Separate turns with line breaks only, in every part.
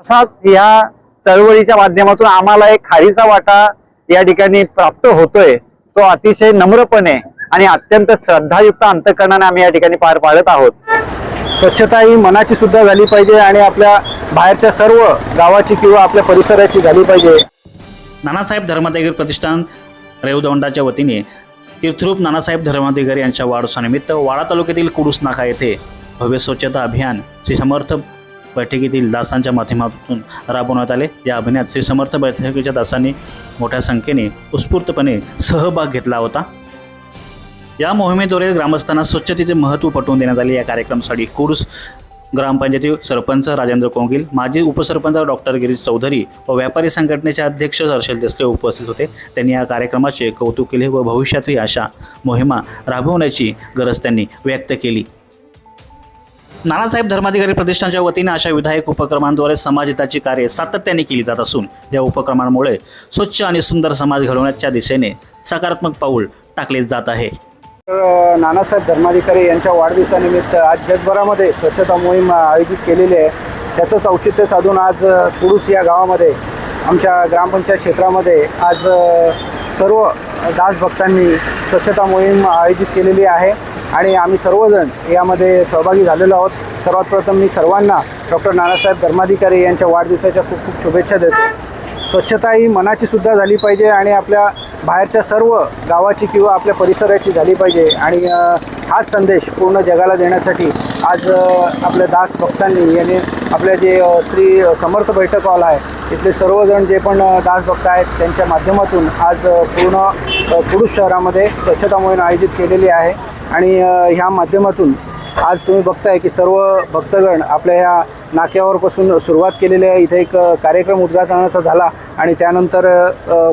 तसाच या चळवळीच्या माध्यमातून आम्हाला एक खारीचा वाटा या ठिकाणी प्राप्त होतोय. तो अतिशय नम्रपणे आणि अत्यंत श्रद्धायुक्त अंतकरणाने आम्ही या ठिकाणी पार पाडत आहोत. स्वच्छता ही मनाची सुद्धा झाली पाहिजे आणि आपल्या बाहेरच्या सर्व गावाची किंवा आपल्या परिसराची झाली पाहिजे.
नानासाहेब धर्माधिकारी प्रतिष्ठान रेवदौंडाच्या वतीने तीर्थरूप नानासाहेब धर्माधिकारी यांच्या वाढदिवसानिमित्त वाडा तालुक्यातील कुडूस नाका येथे भव्य स्वच्छता अभियान श्री समर्थ बैठकीतील दासांच्या माध्यमातून राबवण्यात आले. या अभिनयात श्री समर्थ बैठकीच्या दासांनी मोठ्या संख्येने उत्स्फूर्तपणे सहभाग घेतला होता. या मोहिमेद्वारे ग्रामस्थांना स्वच्छतेचे महत्त्व पटवून देण्यात आले. या कार्यक्रमासाठी कुडूस ग्रामपंचायती सरपंच राजेंद्र कोंगिल माजी उपसरपंच डॉक्टर गिरीश चौधरी व व्यापारी संघटनेचे अध्यक्ष हर्षल देसले उपस्थित होते. त्यांनी या कार्यक्रमाचे कौतुक केले व भविष्यातही अशा मोहिमा राबवण्याची गरज त्यांनी व्यक्त केली. नानासाहेब धर्माधिकारी प्रतिष्ठानच्या वतीने अशा विधायक उपक्रमांद्वारे समाजहिताची कार्य सातत्याने केली जात असून या उपक्रमांमुळे स्वच्छ आणि सुंदर समाज घडवण्याच्या दिशेने सकारात्मक पाऊल टाकले जात आहे.
तर नानासाहेब धर्माधिकारी यांच्या वाढदिवसानिमित्त आज जगभरामध्ये स्वच्छता मोहीम आयोजित केलेली आहे. त्याचंच औचित्य साधून आज कुडूस या गावामध्ये आमच्या ग्रामपंचायत क्षेत्रामध्ये आज सर्व दासभक्तांनी स्वच्छता मोहीम आयोजित केलेली आहे. आणि आम्ही सर्वजण यामध्ये सहभागी झालेलो आहोत. सर्वात प्रथम मी सर्वांना डॉक्टर नानासाहेब धर्माधिकारी यांच्या वाढदिवसाच्या खूप खूप शुभेच्छा देतो. स्वच्छता ही मनाची सुद्धा झाली पाहिजे आणि आपल्या बाहेरच्या सर्व गावाची किंवा आपल्या परिसराची झाली पाहिजे. आणि हाच संदेश पूर्ण जगाला देण्यासाठी आज आपल्या दास भक्तांनी यांनी आपल्या जे श्री समर्थ बैठक हॉल आहे इथले सर्वजण जे पण दास भक्त आहेत त्यांच्या माध्यमातून आज पूर्ण पुरुष शहरामध्ये स्वच्छता मोहीम आयोजित केलेली आहे. आणि ह्या माध्यमातून आज तुम्ही बघताय की सर्व भक्तगण आपल्या ह्या नाक्यावरपासून सुरुवात केलेली आहे. इथे एक कार्यक्रम उद्घाटनाचा झाला आणि त्यानंतर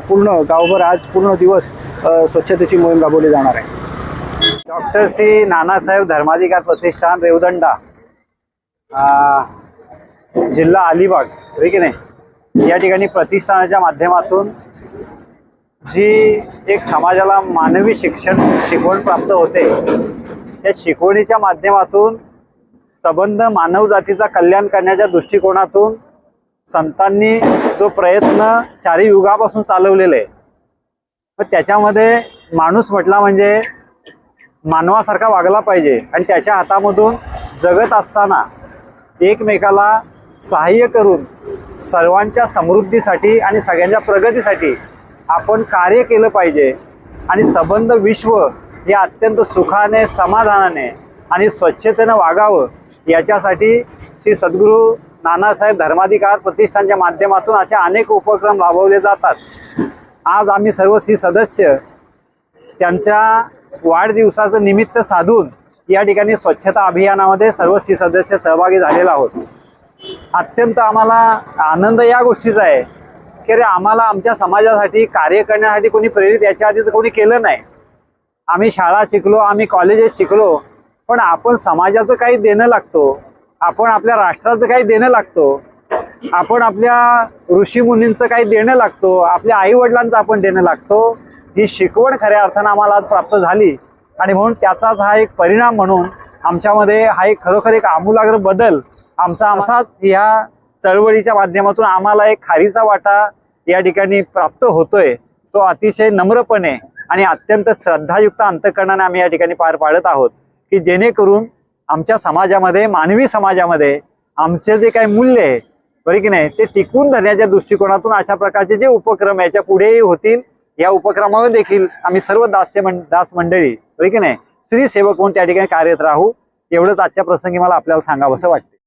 पूर्ण गावभर आज पूर्ण दिवस स्वच्छतेची मोहीम राबवली जाणार आहे. डॉक्टर श्री नानासाहेब धर्माधिकार प्रतिष्ठान रेवदंडा जिल्हा अलिबाग ठीक आहे नाही? या ठिकाणी प्रतिष्ठानाच्या माध्यमातून जी एक समाजाला मानवी शिक्षण शिकवण प्राप्त होते त्या शिकवणीच्या माध्यमातून संबंध मानव जातीचा कल्याण करण्याच्या दृष्टिकोनातून संतांनी जो प्रयत्न चारी युगापासून चालवलेला आहे तर त्याच्यामध्ये माणूस म्हटला म्हणजे मानवासारखा वागला पाहिजे आणि त्याच्या हातामधून जगत असताना एकमेकाला सहाय्य करून सर्वांच्या समृद्धीसाठी आणि सगळ्यांच्या प्रगतीसाठी आपण कार्य केलं पाहिजे. आणि संबंध विश्व हे अत्यंत सुखाने समाधानाने आणि स्वच्छतेनं वागावं याच्यासाठी श्री सद्गुरू नानासाहेब धर्माधिकार प्रतिष्ठानच्या माध्यमातून असे अनेक उपक्रम राबवले जातात. आज आम्ही सर्व श्री सदस्य त्यांच्या वाढदिवसाचं निमित्त साधून या ठिकाणी स्वच्छता अभियानामध्ये सर्व श्री सदस्य सहभागी झालेला आहोत. अत्यंत आम्हाला आनंद या गोष्टीचा आहे. की रे आम्हाला आमच्या समाजासाठी कार्य करण्यासाठी कोणी प्रेरित याच्या आधी तर कोणी केलं नाही. आम्ही शाळा शिकलो आम्ही कॉलेजेस शिकलो पण आपण समाजाचं काही देणं लागतो आपण आपल्या राष्ट्राचं काही देणं लागतो आपण आपल्या ऋषीमुनींचं काही देणं लागतो आपल्या आई वडिलांचं आपण देणं लागतो ही शिकवण खऱ्या अर्थानं आम्हाला आज प्राप्त झाली. आणि म्हणून त्याचाच हा एक परिणाम म्हणून आमच्यामध्ये हा एक खरोखर एक आमूलाग्र बदल आमचा असाच ह्या चळवळीच्या माध्यमातून आम्हाला एक खारीचा वाटा या ठिकाणी प्राप्त होतोय. तो अतिशय नम्रपणे आणि अत्यंत श्रद्धायुक्त अंतकरणाने आम्ही या ठिकाणी पार पाडत आहोत. की जेणेकरून आमच्या समाजामध्ये मानवी समाजामध्ये आमचे जे काही मूल्य आहे बरे की नाही ते टिकून धरण्याच्या दृष्टिकोनातून अशा प्रकारचे जे उपक्रम याच्या पुढेही होतील या उपक्रमावर देखील आम्ही सर्व दास्य मं दास मंडळी बरे की नाही स्त्री सेवक म्हणून त्या ठिकाणी कार्यरत राहू. एवढंच आजच्या प्रसंगी मला आपल्याला सांगावंसं वाटतं